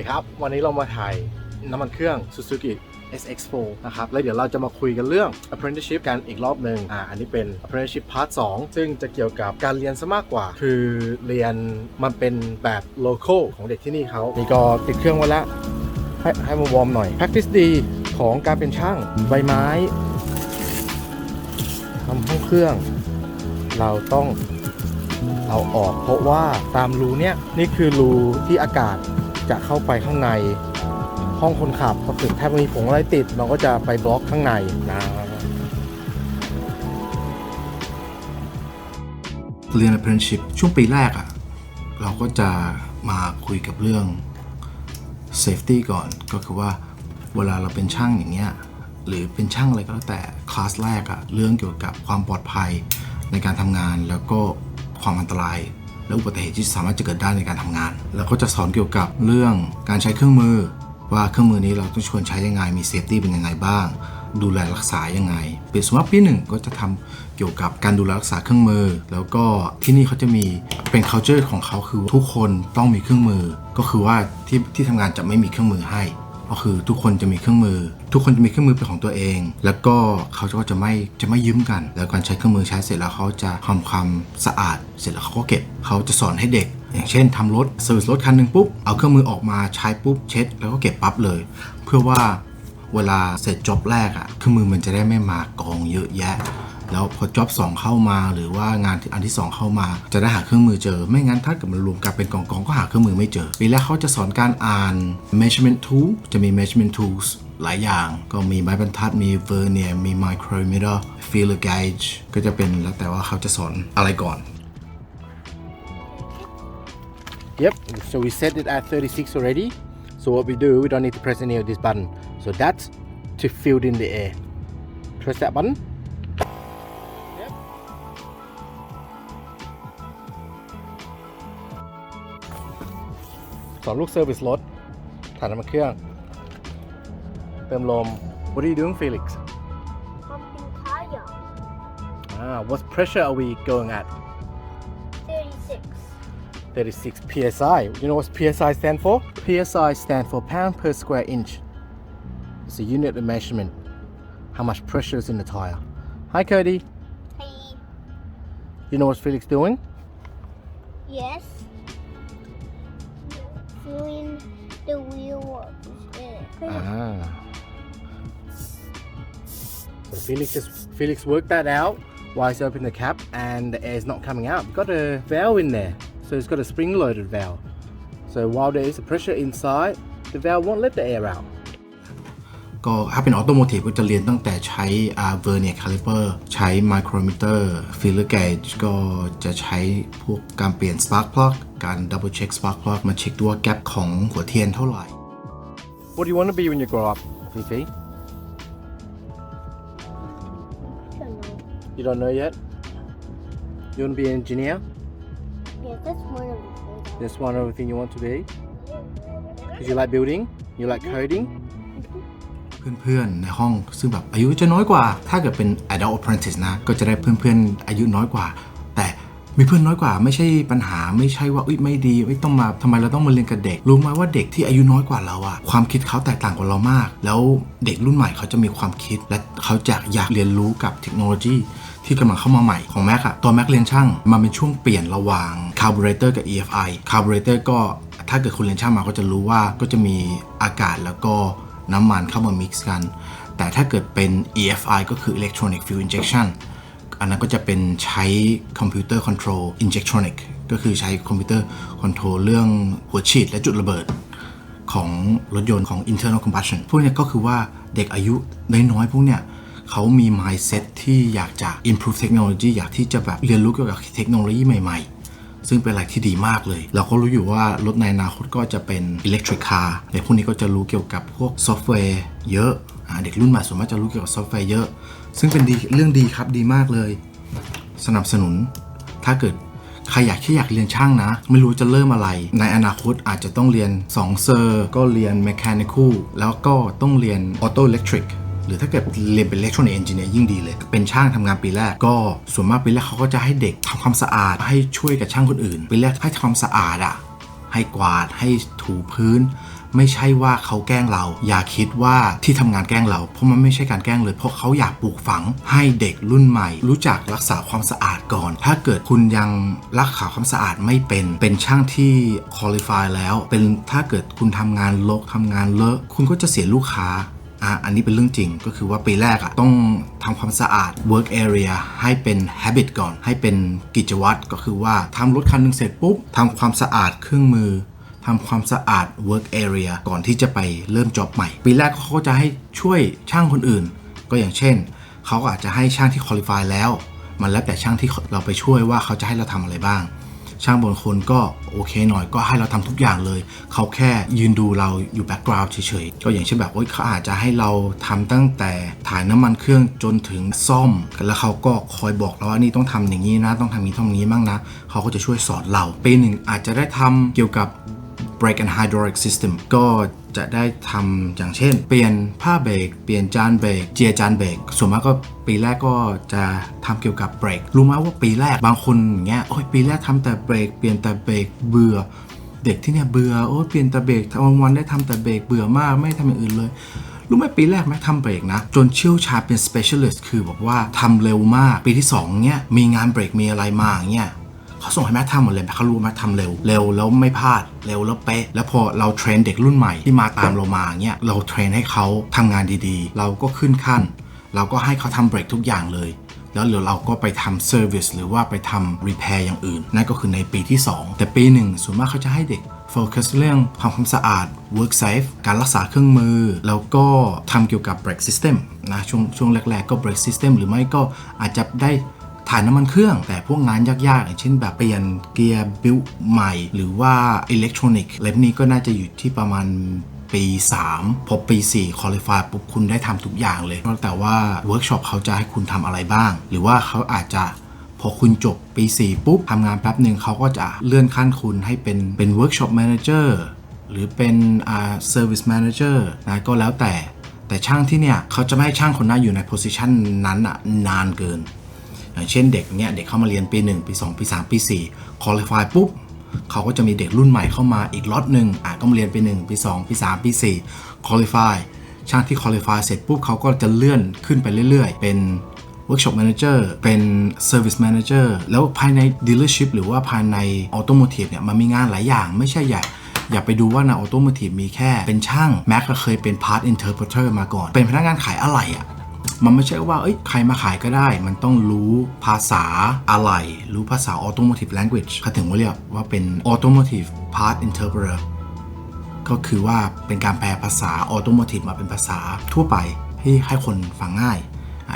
ดีครับ วันนี้เรามาถ่ายน้ำมันเครื่อง Suzuki SX4 นะครับ แล้วเดี๋ยวเราจะมาคุยกันเรื่อง apprenticeship กันอีกรอบหนึ่งอ่า อันนี้เป็น apprenticeship part 2 ซึ่งจะเกี่ยวกับการเรียนซะมากกว่า คือเรียนมันเป็นแบบ local ของเด็กที่นี่เขานี่ก็ติดเครื่องไว้แล้ว ให้ให้มาวอร์มหน่อย practice ดีของการเป็นช่างใบไม้ทำห้องเครื่อง เราต้องเอาออกเพราะว่าตามรูเนี้ยนี่คือรูที่อากาศ จะเข้าไปข้างในห้องคนขับพอถึงถ้ามีผงอะไรติด เราก็จะไปบล็อกข้างในนะเรียน apprenticeship ช่วงปีแรกอะ่ะเราก็จะมาคุยกับเรื่อง safety ก่อนก็คือว่าเวลาเราเป็นช่างอย่างเงี้ยหรือเป็นช่างอะไรก็แล้วแต่คลาสแรกอะเรื่องเกี่ยวกับความปลอดภัยในการทำงานแล้วก็ความอันตราย และอุบัติเหตุที่สามารถจะเกิดได้ในการทำงาน แล้วก็จะสอนเกี่ยวกับเรื่องการใช้เครื่องมือ ว่าเครื่องมือนี้เราต้องชวนใช้ยังไงมีเซฟตี้เป็นยังไงบ้าง ดูแลรักษายังไงเป็นสมมติปีหนึ่งก็จะทำเกี่ยวกับการดูแลรักษาเครื่องมือ แล้วก็ที่นี่เขาจะมีเป็น culture ของเขาคือทุกคนต้องมีเครื่องมือ ก็คือว่าที่ที่ทำงานจะไม่มีเครื่องมือให้ ก็คือทุกคนจะมีเครื่องมือ ทุกคนจะมีเครื่องมือเป็นของตัวเอง แล้วก็เขาก็จะไม่จะไม่ยืมกัน แล้วการใช้เครื่องมือใช้เสร็จแล้วเขาจะทำความสะอาด เสร็จแล้วเขาก็เก็บเขาจะสอนให้เด็ก อย่างเช่นทำรถเซอร์วิสรถคันหนึ่งปุ๊บเอาเครื่องมือออกมาใช้ปุ๊บเช็ด แล้วก็เก็บปั๊บเลย เพื่อว่าเวลาเสร็จจบแรกอะเครื่องมือมันจะได้ไม่มากองเยอะแยะ แล้วพอจ็อบ2เข้ามา หรือว่างานอันที่ 2 เข้ามา จะได้หาเครื่องมือเจอ ไม่งั้นถ้าเกิดมันรวมกันเป็นกองกองก็หาเครื่องมือไม่เจอปีแรกเขาจะสอนการอ่าน measurement tool จะมี measurement tools หลายอย่างก็มีไม้บรรทัดมีเวอร์เนียมีไมโครมิเตอร์ feeler gauge ก็จะเป็นแล้วแต่ว่าเขาจะสอนอะไรก่อน Yep, so we set it at 36 already. So what we do, we don't need to press any of this button. So that's to fill in the air. Press that button. 2 ลูกเซอร์วิสรถถ่านน้ำมันเครื่อง เติมลม What are you doing Felix? Pumping tire. Ah, What pressure are we going at? 36 36 psi You know what psi stand for? Psi stand for pound per square inch. It's a unit of measurement. How much pressure is in the tire. Hi Cody. Hey. You know what Felix doing? Yes. Ah. So Felix just Felix worked that out while he's opening the cap and the air is not coming out. We've got a valve in there, so it's got a spring-loaded valve. So while there is a pressure inside, the valve won't let the air out. ก็ถ้าเป็นออโตโมทีฟก็จะเรียนตั้งแต่ใช้อ่า vernier caliper ใช้ micrometer feeler gauge ก็จะใช้พวกการเปลี่ยน spark plug กการ double check spark plug มาเช็คดูว่าแกลบของหัวเทียนเท่าไหร่ What do you want to be when you grow up, Fifi? Don't know. You don't know yet? You want to be an engineer? Yeah, that's one of the things. That's one of the things you want to be? Because you like building? You like coding? เพื่อนๆ ในห้องซึ่งแบบอายุจะน้อยกว่า ถ้าเกิดเป็น adult apprentice นะ ก็จะได้เพื่อนๆ อายุน้อยกว่าแต่ มีเพื่อนน้อยกว่าไม่ใช่ปัญหาไม่ใช่ว่าอุ๊ยไม่ดีไม่ต้องมาทำไมเราต้องมาเรียนกับเด็ก รู้ไหมว่าเด็กที่อายุน้อยกว่าเราอะความคิดเขาแตกต่างกว่าเรามาก แล้วเด็กรุ่นใหม่เขาจะมีความคิด และเขาจะอยากเรียนรู้กับเทคโนโลยีที่กำลังเข้ามาใหม่ของแม็กอะตัวแม็กเรียนช่างมันเป็นช่วงเปลี่ยนระหว่างคาร์บูเรเตอร์กับ EFI คาร์บูเรเตอร์ก็ถ้าเกิดคุณเรียนช่างมาก็จะรู้ว่าก็จะมีอากาศแล้วก็น้ำมันเข้ามา mix กัน แต่ถ้าเกิดเป็น EFI ก็คือ Electronic Fuel Injection อันนั้นก็จะเป็นใช้คอมพิวเตอร์คอนโทรล Injectronic ก็คือใช้คอมพิวเตอร์คอนโทรลเรื่องหัวฉีดและจุดระเบิดของรถยนต์ของ internal combustion พวกนี้ก็คือว่าเด็กอายุน้อยๆพวกเนี้ยเขามี mindset ที่อยากจะ improve technology อยากที่จะแบบเรียนรู้เกี่ยวกับเทคโนโลยีใหม่ๆ ซึ่งเป็นอะไรที่ดีมากเลย เราก็รู้อยู่ว่ารถในอนาคตก็จะเป็น electric car เด็กพวกนี้ก็จะรู้เกี่ยวกับพวกซอฟต์แวร์เยอะอ่าเด็กรุ่นใหม่ส่วนมากจะรู้เกี่ยวกับซอฟต์แวร์เยอะ ซึ่งเป็นดีเรื่องดีครับดีมากเลย สนับสนุน ถ้าเกิดใครอยากที่อยากเรียนช่างนะ ไม่รู้จะเริ่มอะไร ในอนาคตอาจจะต้องเรียน2เซอร์ก็เรียน mechanical แล้วก็ต้องเรียน auto electric หรือถ้าเกิดเรียนเป็น electronic engineer ยิ่งดีเลย เป็นช่างทำงานปีแรก ก็ส่วนมากปีแรกเขาก็จะให้เด็กทำความสะอาด ให้ช่วยกับช่างคนอื่นปีแรกให้ทำความสะอาดอะให้กวาดให้ถูพื้น ไม่ใช่ว่าเขาแกล้งเรา อย่าคิดว่าที่ทำงานแกล้งเรา เพราะมันไม่ใช่การแกล้งเลย เพราะเขาอยากปลูกฝังให้เด็กรุ่นใหม่ รู้จักรักษาความสะอาดก่อน ถ้าเกิดคุณยังรักษาความสะอาดไม่เป็น เป็นช่างที่ qualify แล้ว เป็นถ้าเกิดคุณทำงานลกทำงานเลอะ คุณก็จะเสียลูกค้าอะอันนี้เป็นเรื่องจริงก็คือว่าปีแรกอะต้องทำความสะอาด work area ให้เป็น habit ก่อน ให้เป็นกิจวัตรก็คือว่าทำรถคันหนึ่งเสร็จปุ๊บทำความสะอาดเครื่องมือ ทำความสะอาด work area ก่อนที่จะไปเริ่มจ็อบใหม่ ปีแรกเขาก็จะให้ช่วยช่างคนอื่น ก็อย่างเช่น เขาอาจจะให้ช่างที่ qualify แล้ว มันแล้วแต่ช่างที่เราไปช่วยว่าเขาจะให้เราทำอะไรบ้าง ช่างบางคนก็โอเคหน่อยก็ให้เราทำทุกอย่างเลย เขาแค่ยืนดูเราอยู่แบ็กกราวด์เฉยๆ ก็อย่างเช่นแบบโอ๊ยเขาอาจจะให้เราทำตั้งแต่ถ่ายน้ำมันเครื่องจนถึงซ่อม แล้วเขาก็คอยบอกเราว่านี่ต้องทำอย่างนี้นะ ต้องทำนี้ต้องนี้บ้างนะ เขาก็จะช่วยสอนเรา ปีหนึ่งอาจจะได้ทำเกี่ยวกับ brake and hydraulic system ก็จะได้ทำอย่างเช่น เปลี่ยนผ้าเบรกเปลี่ยนจานเบรกเจียจานเบรกส่วนมากก็ปีแรกก็จะทำเกี่ยวกับเบรกรู้ไหมว่าปีแรกบางคนอย่างเงี้ยโอ้ยปีแรกทำแต่เบรกเปลี่ยนแต่เบรกเบื่อ เด็กที่เนี่ยเบื่อโอ้ยเปลี่ยนแต่เบรกวันวันๆได้ทำแต่เบรกเบื่อมากไม่ทำอย่างอื่นเลยรู้ไหมปีแรกแม็กทำเบรกนะ จนเชี่ยวชาญเป็น specialist คือบอกว่าทำเร็วมาก ปีที่สองเนี้ยมีงานเบรกมีอะไรมาอย่างเงี้ย เขาส่งให้แม็กทำหมดเลยแม็กเขารู้แม็กทำเร็วเร็วแล้วไม่พลาดเร็วแล้วเป๊ะแล้วพอเราเทรนเด็กรุ่นใหม่ที่มาตามเรามาเงี้ยเราเทรนให้เขาทำงานดีๆ เราก็ขึ้นขั้น เราก็ให้เขาทำเบรกทุกอย่างเลยแล้วเดี๋ยวเราก็ไปทำเซอร์วิสหรือว่าไปทำรี p พ i r อย่างอื่น นั่นก็คือในปีที่ 2 แต่ปีหนึ่งส่วนมากเขาจะให้เด็กโฟกัสเรื่องความความสะอาด work safe การรักษาเครื่องมือ แล้วก็ทำเกี่ยวกับ brake system นะช่วงช่วงแรก ๆ ก็ brake system หรือไม่ก็อาจจะได้ ถ่ายน้ำมันเครื่อง แต่พวกงานยากๆ อย่างเช่นแบบเปลี่ยนเกียร์บิลใหม่ หรือว่าอิเล็กทรอนิกส์เล่มนี้ก็น่าจะอยู่ที่ประมาณปี 3 พอปี 4คอลิฟายปุ๊บคุณได้ทำทุกอย่างเลยเพราะแต่ว่าเวิร์กช็อปเขาจะให้คุณทำอะไรบ้าง หรือว่าเขาอาจจะพอคุณจบปี 4 ปุ๊บทำงานแป๊บหนึ่งเขาก็จะเลื่อนขั้นคุณให้เป็นเป็นเวิร์กช็อปแมเนเจอร์หรือเป็นอ่าเซอร์วิสแมเนเจอร์นะก็แล้วแต่ แต่ช่างที่เนี่ยเขาจะไม่ให้ช่างคนนั้นอยู่ในโพสิชันนั้นอะนานเกิน อย่างเช่นเด็กเนี่ยเด็กเข้ามาเรียนปี 1 ปี 2 ปี 3 ปี4 qualify ปุ๊บเขาก็จะมีเด็กรุ่นใหม่เข้ามาอีกล็อตหนึ่งอะก็มาเรียนปี1ปี 2 ปี 3 ปี4 qualify ช่างที่ qualify เสร็จปุ๊บเขาก็จะเลื่อนขึ้นไปเรื่อย ๆ เป็น workshop manager เป็น service manager แล้วภายใน dealership หรือว่าภายใน automotive เนี่ยมันมีงานหลายอย่างไม่ใช่อย่าอย่าไปดูว่าใน automotive มีแค่เป็นช่างแม็กก็เคยเป็น part interpreter มาก่อน เป็นพนักงานขายอะไหล่อะ มันไม่ใช่ว่าเอ้ยใครมาขายก็ได้ มันต้องรู้ภาษาอะไร รู้ภาษา automotive language เขาถึงว่าเรียกว่าเป็น automotive part interpreter ก็คือว่าเป็นการแปลภาษา automotive มาเป็นภาษาทั่วไปให้ให้คนฟังง่าย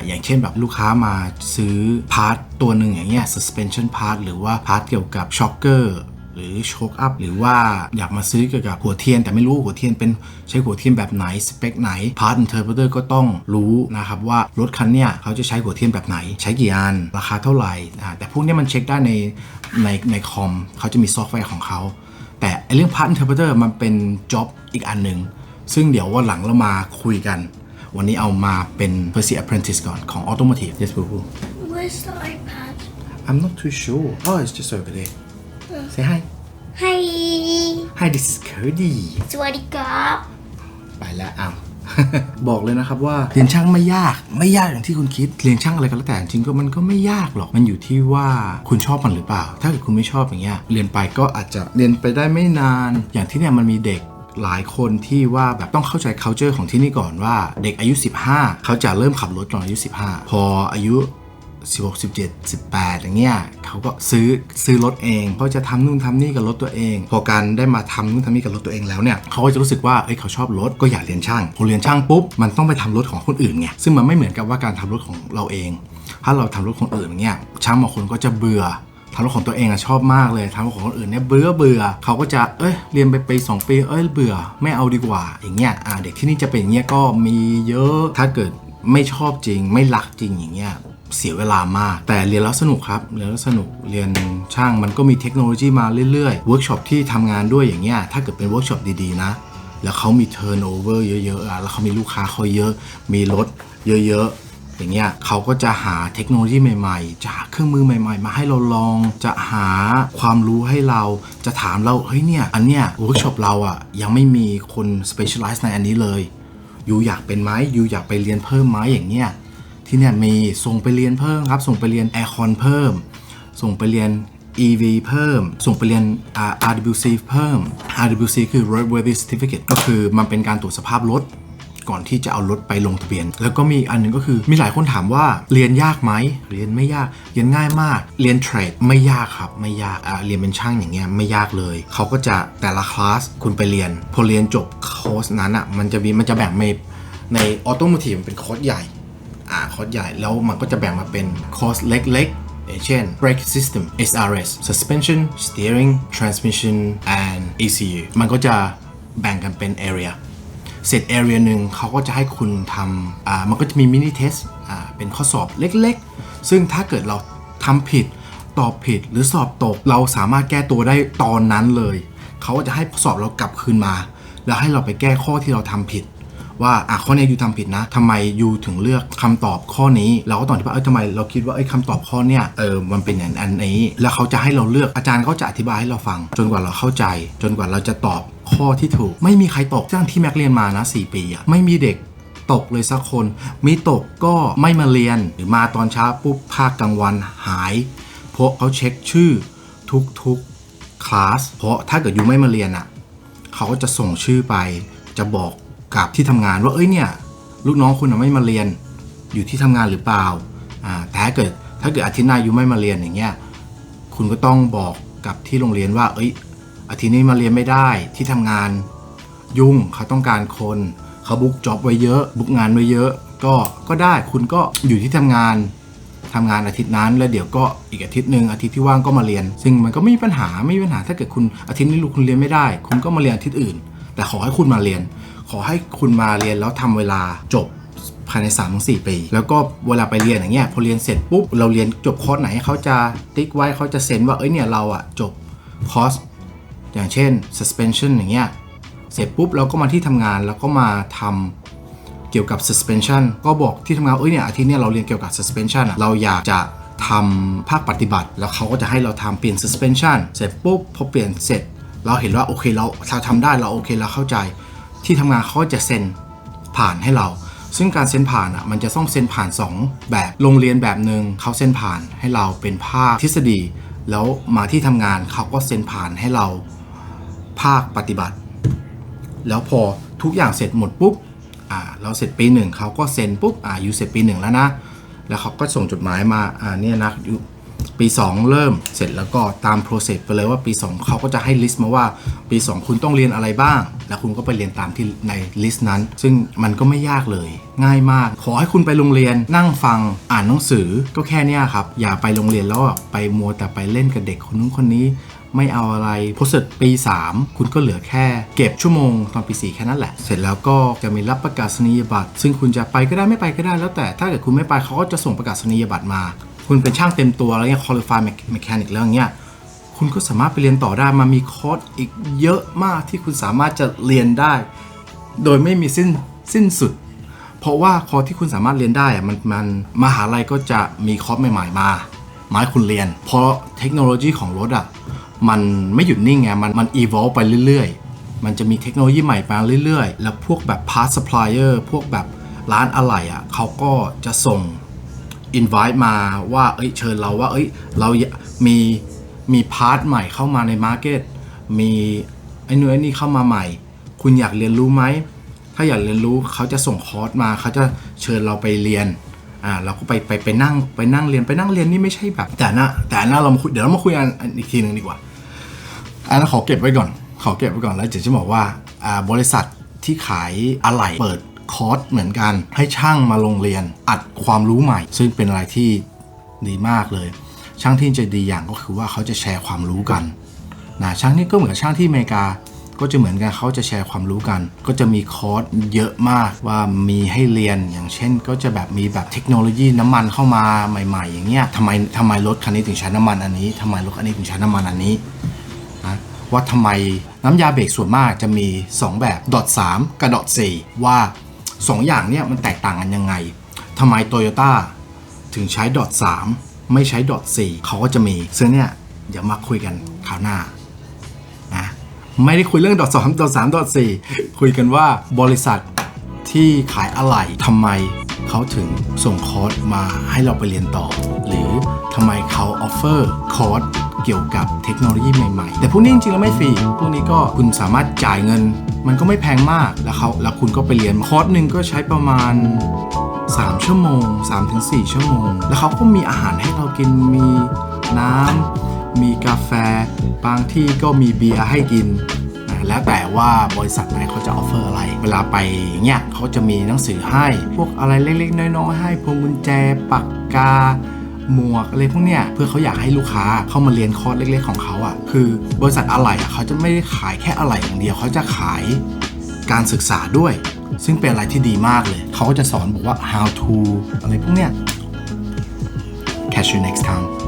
อย่างเช่นแบบลูกค้ามาซื้อพาร์ทตัวหนึ่งอย่างเงี้ย suspension part หรือว่าพาร์ทเกี่ยวกับ shocker หรือโชคอัพหรือว่าอยากมาซื้อเกี่ยวกับหัวเทียน แต่ไม่รู้หัวเทียนเป็นใช้หัวเทียนแบบไหนสเปคไหนพาร์ทอินเทอร์เพเตอร์ก็ต้องรู้นะครับว่ารถคันเนี้ยเขาจะใช้หัวเทียนแบบไหน ใช้กี่อันราคาเท่าไหร่อ่าแต่พวกเนี้ยมันเช็คได้ในในในคอมเขาจะมีซอฟต์แวร์ของเขาแต่ไอเรื่องพาร์ทอินเทอร์เพเตอร์มันเป็นจ็อบอีกอันหนึ่งซึ่งเดี๋ยววันหลังเรามาคุยกัน วันนี้เอามาเป็น Percy Apprentice ก่อนของ Automotive Yes Boo Boo Where's the iPad? I'm not too sure Oh it's just over there Say hi Hi. Hi this is Cody สวัสดีครับไปแล้วอ้าว บอกเลยนะครับว่าเรียนช่างไม่ยากไม่ยากอย่างที่คุณคิดเรียนช่างอะไรก็แล้วแต่จริงๆก็มันก็ไม่ยากหรอกมันอยู่ที่ว่าคุณชอบมันหรือเปล่า ถ้าเกิดคุณไม่ชอบอย่างเงี้ยเรียนไปก็อาจจะเรียนไปได้ไม่นาน อย่างที่เนี่ยมันมีเด็กหลายคนที่ว่าแบบต้องเข้าใจ culture ของที่นี่ก่อนว่า เด็กอายุ 15 เขาจะเริ่มขับรถตอนอายุ 15 พออายุ 16 17 18 อย่างเงี้ยเขาก็ซื้อซื้อรถเองเขาะจะทำนู่นทำนี่กับรถตัวเอง พอการได้มาทำนู่นทำนี่กับรถตัวเองแล้วเนี่ยเขาก็จะรู้สึกว่าเอ้ยเขาชอบรถก็อยากเรียนช่างพอเรียนช่างปุ๊บมันต้องไปทำรถของคนอื่นไงซึ่งมันไม่เหมือนกับว่าการทำรถของเราเอง ถ้าเราทำรถของคนอื่นอย่างเงี้ยช่างบางคนก็จะเบื่อทำรถของตัวเองอะชอบมากเลยทำรถของคนอื่นเนี่ยเบื่อเบื่อเขาก็จะเอ้ยเรียนไปปีสองปีเอ้ยเบื่อไม่เอาดีกว่า อย่างเงี้ยอ่าเด็กที่นี่จะเป็นอย่างเงี้ยก็มีเยอะถ้าเกิดไม่ชอบจริง ไม่รักจริงอย่างเงี้ย เสียเวลามาก แต่เรียนแล้วสนุกครับเรียนแล้วสนุกเรียนช่างมันก็มีเทคโนโลยีมาเรื่อยๆเวิร์กช็อปที่ทำงานด้วยอย่างเงี้ยถ้าเกิดเป็นเวิร์กช็อปดีๆนะแล้วเขามีเทิร์นโอเวอร์เยอะๆ แล้วเขามีลูกค้าเขาเยอะ มีรถเยอะๆ อย่างเงี้ยเขาก็จะหาเทคโนโลยีใหม่ๆ จะหาเครื่องมือใหม่ๆ มาให้เราลอง จะหาความรู้ให้เรา จะถามเรา เฮ้ยเนี่ย อันเนี้ยเวิร์กช็อปเราอะ่ะ ยังไม่มีคน specialize ในอันนี้เลยยูอยากเป็นไหมยูอยากไปเรียนเพิ่มไหมอย่างเงี้ย ที่เนี่ยมีส่งไปเรียนเพิ่มครับ ส่งไปเรียน Aircon เพิ่ม ส่งไปเรียน EV เพิ่ม ส่งไปเรียนอ่า RWC เพิ่ม RWC คือ Roadworthy Certificate ก็คือมันเป็นการตรวจสภาพรถก่อนที่จะเอารถไปลงทะเบียน แล้วก็มีอันหนึงก็คือมีหลายคนถามว่าเรียนยากไหม เรียนไม่ยาก เรียนง่ายมาก เรียนเทรดไม่ยากครับ ไม่ยากอ่าเรียนเป็นช่างอย่างเงี้ยไม่ยากเลย เขาก็จะแต่ละคลาสคุณไปเรียน พอเรียนจบคอร์สนั้นอะมันจะมีมันจะแบ่งในในออโต o t i v e เป็นคอร์สใหญ่าคอร์สใหญ่แล้วมันก็จะแบ่งมาเป็นคอร์สเล็กๆอย่างเช่น brake system SRS suspension steering transmission and ECU มันก็จะแบ่งกันเป็น area เสร็จ area หนึ่งเขาก็จะให้คุณทำอ่ามันก็จะมีมินิเทสอ่าเป็นข้อสอบเล็กๆ ซึ่งถ้าเกิดเราทำผิด ตอบผิดหรือสอบตก เราสามารถแก้ตัวได้ตอนนั้นเลย เขาก็จะให้สอบเรากลับคืนมา แล้วให้เราไปแก้ข้อที่เราทำผิด ว่าอะข้อนี้ยูทำผิดนะทำไมยูถึงเลือกคำตอบข้อนี้ เราก็ตอบที่ว่าเอ้ยทำไมเราคิดว่าไอ้ยคำตอบข้อเนี้ยเออมันเป็นอย่างอันนี้ แล้วเขาจะให้เราเลือกอาจารย์เขาจะอธิบายให้เราฟัง จนกว่าเราเข้าใจ จนกว่าเราจะตอบข้อที่ถูก ไม่มีใครตกจ้างที่แม็กเรียนมานะ 4 ปีอะไม่มีเด็กตกเลยสักคน มีตกก็ไม่มาเรียนหรือมาตอนเช้าปุ๊บภาคกลางวันหาย เพราะเขาเช็คชื่อทุกๆคลาสเพราะถ้าเกิดยูไม่มาเรียนอะเขาก็จะส่งชื่อไปจะบอก กับที่ทำงานว่าเอ้ยเนี่ยลูกน้องคุณไม่มาเรียนอยู่ที่ทำงานหรือเปล่าอ่าแต่ถ้าเกิดถ้าเกิดอาทิตย์หน้ายูไม่มาเรียนอย่างเงี้ยคุณก็ต้องบอกกับที่โรงเรียนว่า เอ้ยอาทิตย์นี้มาเรียนไม่ได้ที่ทำงานยุ่งเขาต้องการคนเขาบุ๊กจ็อบไว้เยอะบุ๊กงานไว้เยอะ ก็ก็ได้คุณก็อยู่ที่ทำงานทำงานอาทิตย์นั้น แล้วเดี๋ยวก็อีกอาทิตย์หนึ่งอาทิตย์ที่ว่างก็มาเรียน ซึ่งมันก็ไม่มีปัญหาไม่มีปัญหาถ้าเกิดคุณอาทิตย์นี้ลูกคุณเรียนไม่ได้ คุณก็มาเรียนอาทิตย์อื่น แต่ขอให้คุณมาเรียน ขอให้คุณมาเรียนแล้วทำเวลาจบภายใน3าถึงสปี แล้วก็เวลาไปเรียนอย่างเงี้ยพอเรียนเสร็จปุ๊บเราเรียนจบคอร์สไหนเขาจะติ๊กไว้เขาจะเซ็นว่าเอ้ยเนี่ยเราอะจบคอร์สอย่างเช่น suspension อย่างเงี้ยเสร็จปุ๊บเราก็มาที่ทำงานแล้วก็มาทำเกี่ยวกับ suspension ก็บอกที่ทำงานเอ้ยเนี่ยอาทิตย์เนี้ยเราเรียนเกี่ยวกับ suspension อะเราอยากจะทำภาคปฏิบัติ แล้วเขาก็จะให้เราทำเปลี่ยน suspension เสร็จปุ๊บพอเปลี่ยนเสร็จ เราเห็นว่าโอเคเราเราทำได้เราโอเคเราเข้าใจ ที่ทำงานเขาจะเซ็นผ่านให้เรา ซึ่งการเซ็นผ่านอะมันจะต้องเซ็นผ่าน 2 แบบโรงเรียนแบบหนึ่งเขาเซ็นผ่านให้เราเป็นภาคทฤษฎี แล้วมาที่ทำงานเขาก็เซ็นผ่านให้เราภาคปฏิบัติ แล้วพอทุกอย่างเสร็จหมดปุ๊บอ่าเราเสร็จปีหนึ่งเขาก็เซ็นปุ๊บอ่าอยู่เสร็จปีหนึ่งแล้วนะ แล้วเขาก็ส่งจดหมายมาอ่าเนี่ยนะอยู่ ปี 2 เริ่มเสร็จแล้วก็ตาม process ไปเลยว่าปี 2 เขาก็จะให้ list มาว่าปี 2 คุณต้องเรียนอะไรบ้าง แล้วคุณก็ไปเรียนตามที่ใน list นั้น ซึ่งมันก็ไม่ยากเลย ง่ายมาก ขอให้คุณไปโรงเรียนนั่งฟังอ่านหนังสือก็แค่นี้ครับ อย่าไปโรงเรียนแล้วไปมัวแต่ไปเล่นกับเด็กคนนู้นคนนี้ไม่เอาอะไรพอเสร็จปี 3 คุณก็เหลือแค่เก็บชั่วโมงตอนปี 4 แค่นั้นแหละ เสร็จแล้วก็จะมีรับประกาศนียบัตร ซึ่งคุณจะไปก็ได้ไม่ไปก็ได้แล้วแต่ถ้าเกิดคุณไม่ไปเขาก็จะส่งประกาศนียบัตรมา คุณเป็นช่างเต็มตัวแล้วเนี่ย qualify mechanic แล้วอย่างเงี้ยคุณก็สามารถไปเรียนต่อได้มามีคอร์สอีกเยอะมากที่คุณสามารถจะเรียนได้ โดยไม่มีสิ้นสิ้นสุด เพราะว่าคอร์สที่คุณสามารถเรียนได้อะมันมันมหาลัยก็จะมีคอร์สใหม่ๆมามาให้คุณเรียน เพราะเทคโนโลยีของรถอะมันไม่หยุดนิ่งไงมันมัน evolve ไปเรื่อยๆ มันจะมีเทคโนโลยีใหม่มาเรื่อยๆ แล้วพวกแบบ part supplier พวกแบบร้านอะไหล่อะเขาก็จะส่ง invite มาว่าเอ้ยเชิญเราว่าเอ้ยเรามีมีพาร์ทใหม่เข้ามาในมาร์เก็ตมีไอ้นู่นไอ้นี่เข้ามาใหม่ คุณอยากเรียนรู้ไหม ถ้าอยากเรียนรู้เขาจะส่งคอร์สมาเขาจะเชิญเราไปเรียนอ่าเราก็ไปไปไปนั่งไปนั่งเรียนไปนั่งเรียนนี่ไม่ใช่แบบ แต่นะแต่นะเรามาคุยเดี๋ยวเรามาคุยกันอีกทีหนึ่งดีกว่าอันนั้นขอเก็บไว้ก่อนขอเก็บไว้ก่อนแล้วเดี๋ยวจะบอกว่าอ่าบริษัทที่ขายอะไหล่เปิด คอร์สเหมือนกัน ให้ช่างมาลงเรียนอัดความรู้ใหม่ ซึ่งเป็นอะไรที่ดีมากเลย ช่างที่จะดีอย่างก็คือว่าเขาจะแชร์ความรู้กันนะช่างนี่ก็เหมือนช่างที่อเมริกาก็จะเหมือนกันเขาจะแชร์ความรู้กัน ก็จะมีคอร์สเยอะมากว่ามีให้เรียนอย่างเช่น ก็จะแบบมีแบบเทคโนโลยีน้ำมันเข้ามาใหม่ ๆ อย่างเงี้ยทำไมทำไมรถคันนี้ถึงใช้น้ำมันอันนี้ทำไมรถคันนี้ถึงใช้น้ำมันอันนี้นะว่าทำไมน้ำยาเบรกส่วนมากจะมี 2 แบบดอท3กับดอท4ว่า 2องอย่างเนี่ยมันแตกต่างกันยังไงทำไม Toyota ถึงใช้ dot 3ไม่ใช้ dot 4เขาก็จะมีซึ่งเนี่ยเดี๋ยวมาคุยกันคราวหน้านะไม่ได้คุยเรื่อง dot 2 dot 3 dot 4คุยกันว่าบริษัทที่ขายอะไหล่ทำไมเขาถึงส่งคอร์สมาให้เราไปเรียนต่อ หรือทำไมเขาออฟเฟอร์คอร์ส เกี่ยวกับเทคโนโลยีใหม่ๆ แต่พวกนี้จริงๆแล้วไม่ฟรี พวกนี้ก็คุณสามารถจ่ายเงิน มันก็ไม่แพงมาก แล้วเขาแล้วคุณก็ไปเรียนคอร์สหนึ่งก็ใช้ประมาณ 3 ชั่วโมง 3-4 ชั่วโมง แล้วเขาก็มีอาหารให้เรากิน มีน้ำ มีกาแฟ บางที่ก็มีเบียร์ให้กินแล้วแต่ว่าบริษัทไหนเขาจะออฟเฟอร์อะไร เวลาไปเงี้ยเขาจะมีหนังสือให้ พวกอะไรเล็กๆ น้อยๆให้พวงกุญแจปากกา หมวกอะไรพวกเนี้ยเพื่อเขาอยากให้ลูกค้าเข้ามาเรียนคอร์สเล็ก ๆ ของเขาอะ่ะคือบริษัทอะไหล่เขาจะไม่ได้ขายแค่อะไหล่อย่างเดียวเขาจะขายการศึกษาด้วย ซึ่งเป็นอะไรที่ดีมากเลย เขาก็จะสอนบอกว่า how to อะไรพวกเนี้ย catch you next time